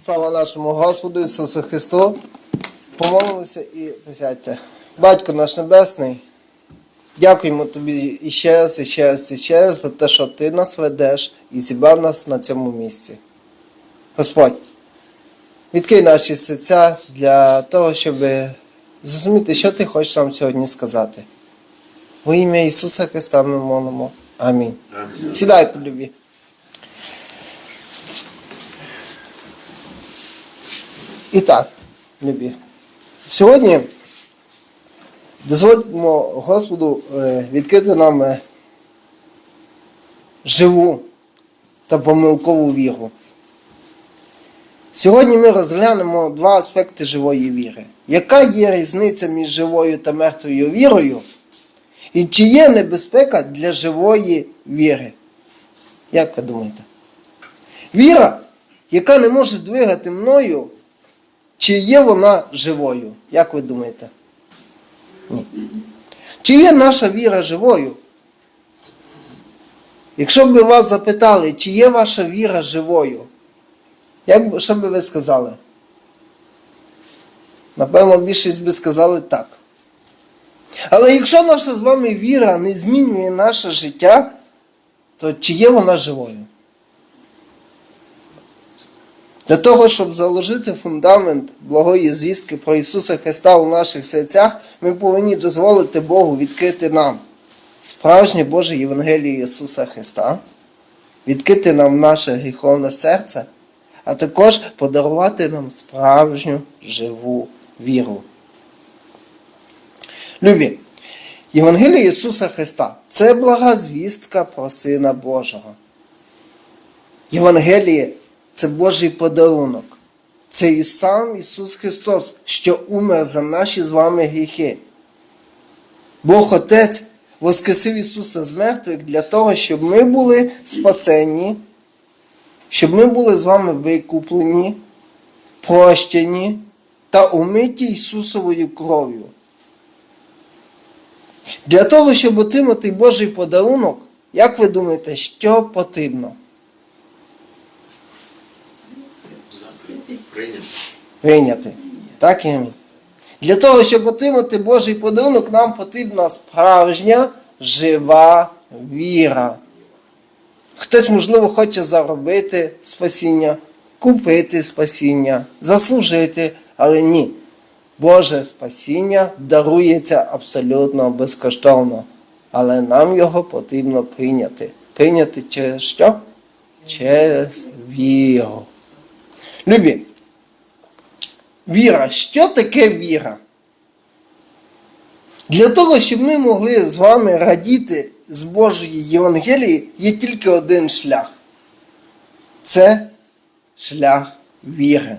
Слава нашому Господу Ісусу Христу. Помолимося і присядьте. Батько наш Небесний, дякуємо Тобі іще раз, іще раз, іще раз за те, що Ти нас ведеш і зібрав нас на цьому місці. Господь, відкрий наші серця для того, щоб зрозуміти, що Ти хочеш нам сьогодні сказати. Во ім'я Ісуса Христа ми молимо. Амінь. Амінь. Сідайте, любі. І так. Сьогодні дозвольмо Господу е, відкрити нам е, живу та помилкову віру. Сьогодні ми розглянемо два аспекти живої віри. Яка є різниця між живою та мертвою вірою? І чи є небезпека для живої віри? Як ви думаєте? Віра, яка не може двигати мною, чи є вона живою? Як ви думаєте? Ні. Чи є наша віра живою? Якщо б вас запитали, чи є ваша віра живою, як що би ви сказали? Напевно, більшість би сказали так. Але якщо наша з вами віра не змінює наше життя, то чи є вона живою? Для того, щоб заложити фундамент благої звістки про Ісуса Христа у наших серцях, ми повинні дозволити Богу відкрити нам справжнє Боже Євангеліє Ісуса Христа, відкрити нам наше гріховне серце, а також подарувати нам справжню живу віру. Любі, Євангеліє Ісуса Христа це блага звістка про Сина Божого. Євангеліє це Божий подарунок. Це і сам Ісус Христос, що умер за наші з вами гріхи. Бог Отець воскресив Ісуса з мертвих для того, щоб ми були спасені, щоб ми були з вами викуплені, прощені та умиті Ісусовою кров'ю. Для того, щоб отримати Божий подарунок, як ви думаєте, що потрібно? Прийняти. Так і. Для того, щоб отримати Божий подарунок, нам потрібна справжня жива віра. Хтось, можливо, хоче заробити спасіння, купити спасіння, заслужити, але ні. Боже спасіння дарується абсолютно безкоштовно. Але нам його потрібно прийняти. Прийняти через що? Через віру. Любі, віра. Що таке віра? Для того, щоб ми могли з вами радіти з Божої Євангелії, є тільки один шлях. Це шлях віри.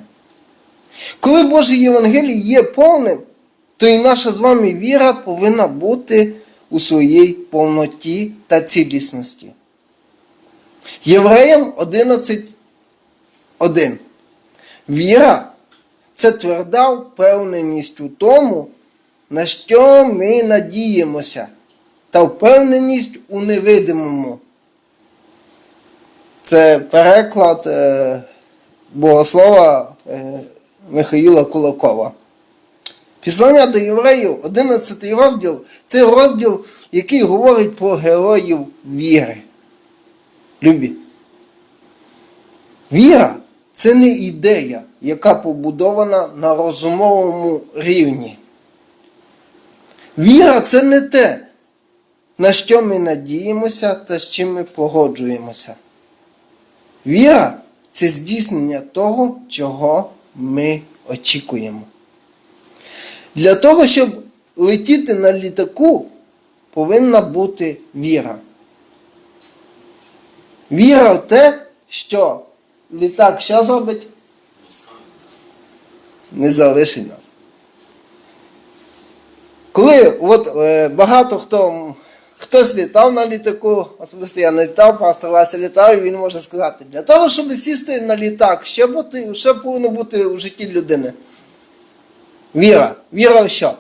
Коли Боже Євангеліє є повним, то і наша з вами віра повинна бути у своїй повноті та цілісності. Євреям 11.1. Віра це тверда впевненість у тому, на що ми надіємося, та впевненість у невидимому. Це переклад е, богослова е, Михаїла Кулакова. Післання до євреїв, 11 розділ це розділ, який говорить про героїв віри. Любі. Віра це не ідея, яка побудована на розумовому рівні. Віра це не те, на що ми надіємося та з чим ми погоджуємося. Віра це здійснення того, чого ми очікуємо. Для того, щоб летіти на літаку, повинна бути віра. Віра в те, що літак що зробить? Не залишить нас. Коли от, е, багато хто хтось літав на літаку, особисто я не літав, пастор Вася літав, і він може сказати, для того, щоб сісти на літак, що, бути, що повинно бути у житті людини? Віра. Віра в що?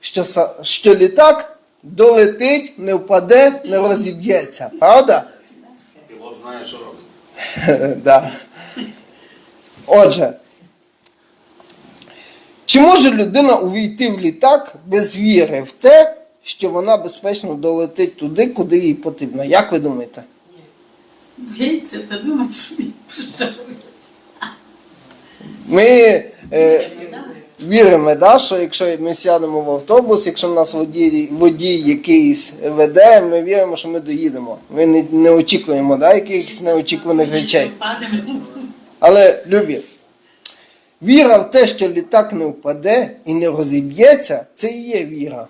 Що, що літак долетить, не впаде, не розіб'ється. Правда? Пілот знає, що робить. да. Отже, чи може людина увійти в літак без віри в те, що вона безпечно долетить туди, куди їй потрібно? Як ви думаєте? Боїться та думати собі. Ми е, віримо, да, що якщо ми сядемо в автобус, якщо в нас водій, водій якийсь веде, ми віримо, що ми доїдемо. Ми не, не очікуємо да, якихось неочікуваних речей. Але любі, віра в те, що літак не впаде і не розіб'ється, це і є віра.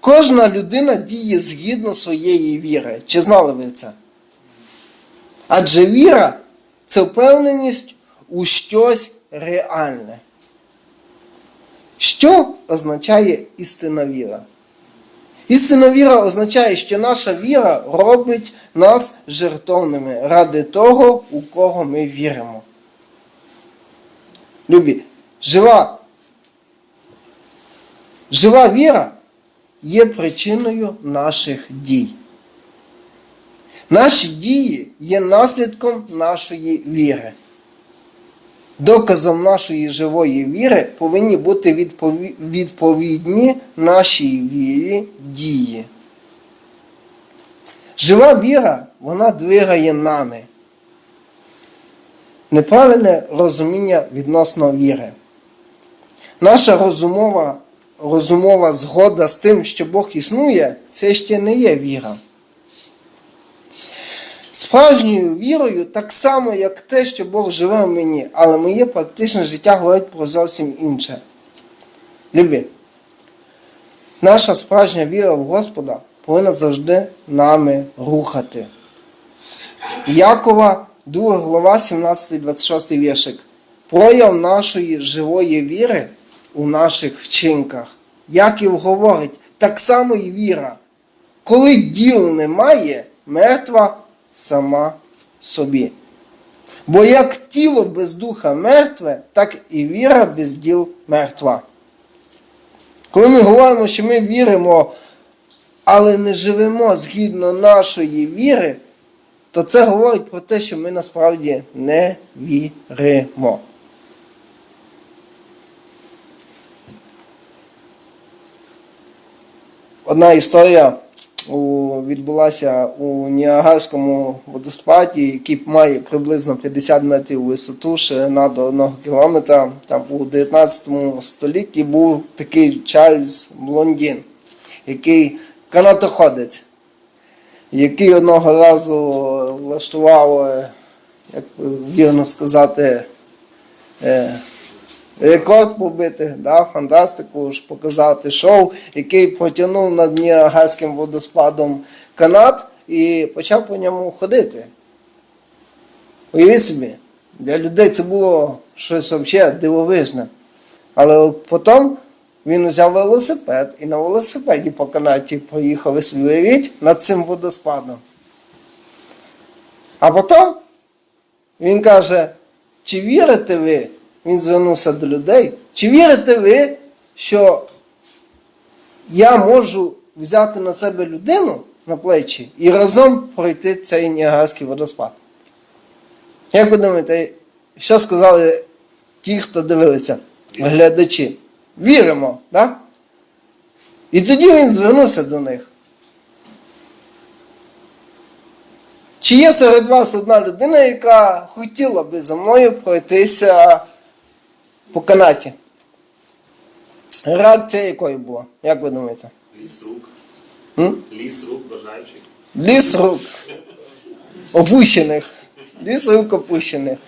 Кожна людина діє згідно своєї віри. Чи знали ви це? Адже віра це впевненість у щось реальне. Що означає істинна віра? Істинна віра означає, що наша віра робить нас жертовними ради того, у кого ми віримо. Любі, жива, жива віра є причиною наших дій. Наші дії є наслідком нашої віри. Доказом нашої живої віри повинні бути відпові- відповідні нашій вірі дії. Жива віра, вона двигає нами. Неправильне розуміння відносно віри. Наша розумова, розумова згода з тим, що Бог існує, це ще не є віра. Справжньою вірою так само, як те, що Бог живе в мені, але моє практичне життя говорить про зовсім інше. Любі, наша справжня віра в Господа повинна завжди нами рухати. Якова, 2 глава, 17-26 віршик. Прояв нашої живої віри у наших вчинках. Яків говорить, так само і віра. Коли діл немає, мертва сама собі. Бо як тіло без духа мертве, так і віра без діл мертва. Коли ми говоримо, що ми віримо, але не живемо згідно нашої віри, то це говорить про те, що ми насправді не віримо. Одна історія відбулася у Ніагарському водоспаді, який має приблизно 50 метрів висоту, ширина до 1 кілометра. Там у 19 столітті був такий Чарльз Блондін, який канатоходець, який одного разу влаштував, е, як вірно сказати, е, рекорд побити, да, фантастику ж показати шоу, який протягнув над Ніагарським водоспадом канат і почав по ньому ходити. Уявіть собі, для людей це було щось взагалі дивовижне. Але от потім він взяв велосипед і на велосипеді по канаті проїхав і собі уявіть над цим водоспадом. А потім він каже, чи вірите ви? Він звернувся до людей. Чи вірите ви, що я можу взяти на себе людину на плечі і разом пройти цей Ніагарський водоспад? Як ви думаєте, що сказали ті, хто дивилися, глядачі? Віримо, так? І тоді він звернувся до них. Чи є серед вас одна людина, яка хотіла би за мною пройтися по канаті? Реакція якою була? Як ви думаєте? Ліс рук. М? Ліс рук бажаючих. Ліс рук. Опущених. Ліс рук опущених.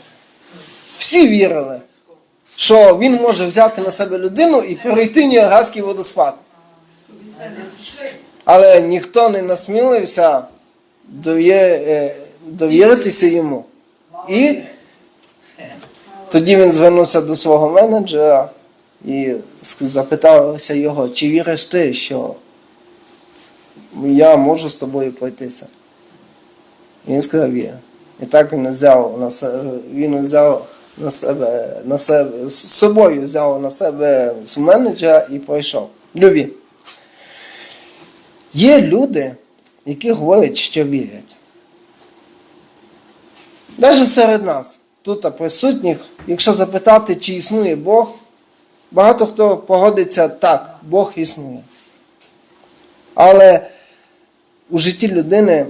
Всі вірили, що він може взяти на себе людину і перейти Ніагарський водоспад. Але ніхто не насмілився довє- е, довіритися йому. І тоді він звернувся до свого менеджера і запитався його, чи віриш ти, що я можу з тобою пройтися. І він сказав, вірю. І так він взяв на себе, він взяв на себе, на себе, з собою взяв на себе менеджера і пройшов. Любі. Є люди, які говорять, що вірять. Навіть серед нас тут присутніх, якщо запитати, чи існує Бог, багато хто погодиться так, Бог існує. Але у житті людини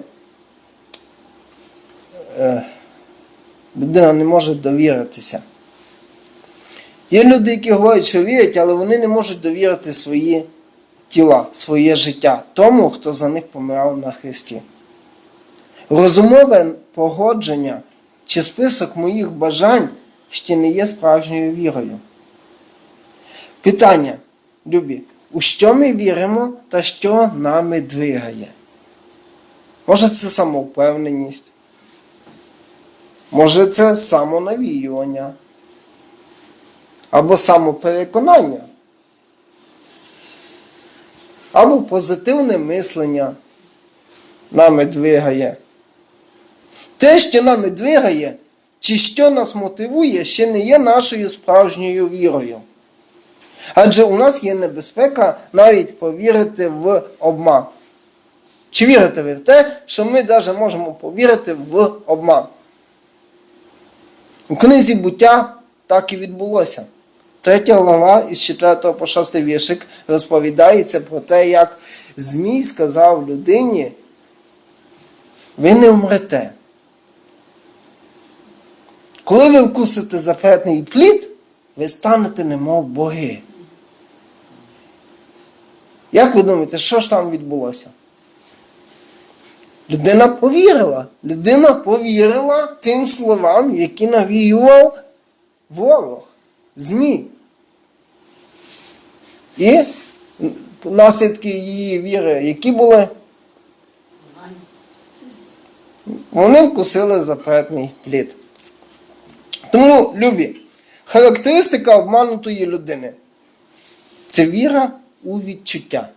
е, людина не може довіритися. Є люди, які говорять, що вірять, але вони не можуть довірити свої тіла, своє життя тому, хто за них помирав на Христі. Розумове погодження чи список моїх бажань ще не є справжньою вірою. Питання, любі, у що ми віримо та що нами двигає? Може це самовпевненість? Може це самонавіювання? Або самопереконання? Або позитивне мислення нами двигає. Те, що нами двигає, чи що нас мотивує, ще не є нашою справжньою вірою. Адже у нас є небезпека навіть повірити в обман. Чи вірите ви в те, що ми навіть можемо повірити в обман? У книзі буття так і відбулося. Третя глава із 4 по 6 віршик розповідається про те, як Змій сказав людині, ви не вмрете. Коли ви вкусите запретний плід, ви станете немов боги. Як ви думаєте, що ж там відбулося? Людина повірила. Людина повірила тим словам, які навіював ворог, Змій. І наслідки її віри, які були? Вони вкусили запретний плід. Тому, любі, характеристика обманутої людини це віра у відчуття.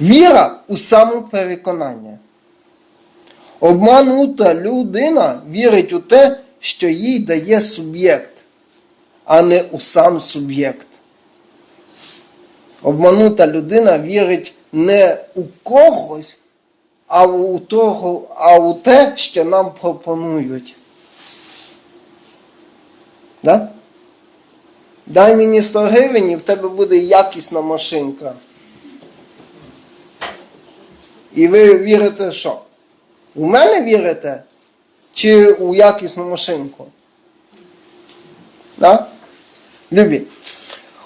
Віра у самопереконання. Обманута людина вірить у те, що їй дає суб'єкт, а не у сам суб'єкт. Обманута людина вірить не у когось, а у, того, а у те, що нам пропонують. Да? Дай мені 100 гривень і в тебе буде якісна машинка. І ви вірите що? У мене вірите? Чи у якісну машинку? Да? Любі.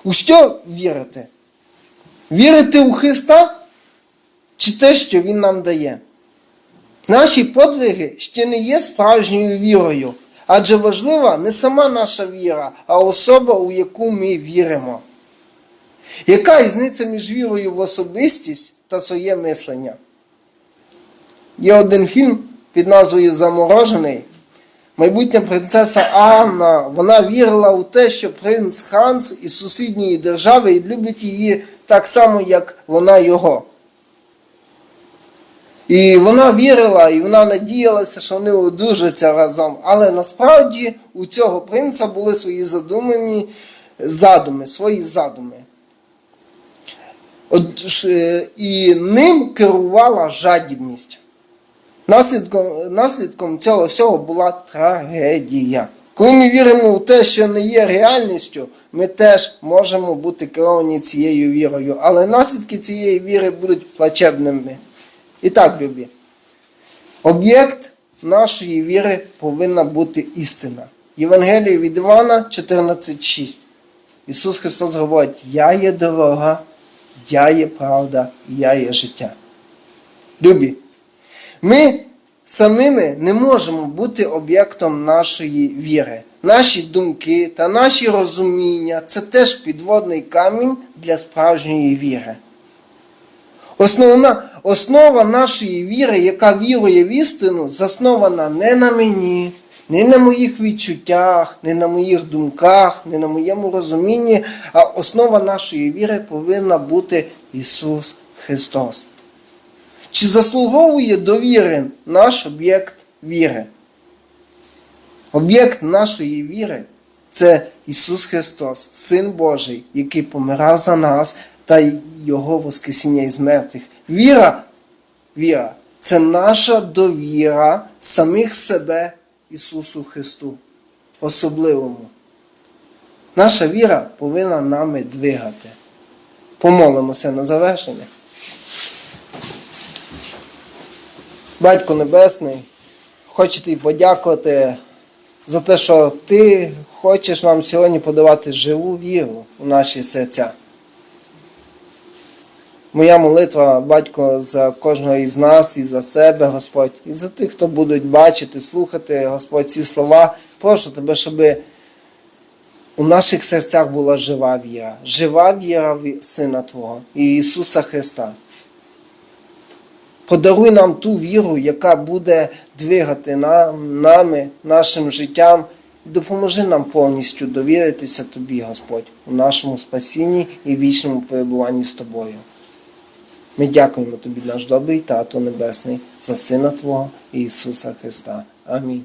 У що вірите? Вірите у Христа? Чи те, що Він нам дає? Наші подвиги ще не є справжньою вірою, адже важлива не сама наша віра, а особа, у яку ми віримо. Яка різниця між вірою в особистість та своє мислення? Є один фільм під назвою Заморожений. Майбутня принцеса Анна, вона вірила у те, що принц Ханс із сусідньої держави любить її так само, як вона його. І вона вірила, і вона надіялася, що вони одружаться разом. Але насправді у цього принца були свої задумані задуми, свої задуми. От, е, і ним керувала жадібність. Наслідком, наслідком цього всього була трагедія. Коли ми віримо в те, що не є реальністю, ми теж можемо бути керовані цією вірою. Але наслідки цієї віри будуть плачебними. І так, любі, об'єкт нашої віри повинна бути істина. Євангеліє від Івана 14,6. Ісус Христос говорить: Я є дорога, я є правда, я є життя. Любі, ми самими не можемо бути об'єктом нашої віри. Наші думки та наші розуміння це теж підводний камінь для справжньої віри. Основна, основа нашої віри, яка вірує в істину, заснована не на мені, не на моїх відчуттях, не на моїх думках, не на моєму розумінні, а основа нашої віри повинна бути Ісус Христос. Чи заслуговує довіри наш об'єкт віри? Об'єкт нашої віри це Ісус Христос, Син Божий, який помирав за нас та Його Воскресіння із мертвих. Віра, віра це наша довіра самих себе Ісусу Христу, особливому. Наша віра повинна нами двигати. Помолимося на завершення. Батько Небесний, хочу тобі подякувати за те, що ти хочеш нам сьогодні подавати живу віру у наші серця. Моя молитва, батько, за кожного із нас і за себе, Господь, і за тих, хто будуть бачити, слухати, Господь, ці слова. Прошу тебе, щоб у наших серцях була жива віра, жива віра Сина Твого і Ісуса Христа. Подаруй нам ту віру, яка буде двигати нам, нами, нашим життям, допоможи нам повністю довіритися Тобі, Господь, у нашому спасінні і вічному перебуванні з Тобою. Ми дякуємо Тобі, наш добрий Тато Небесний, за Сина Твого Ісуса Христа. Амінь.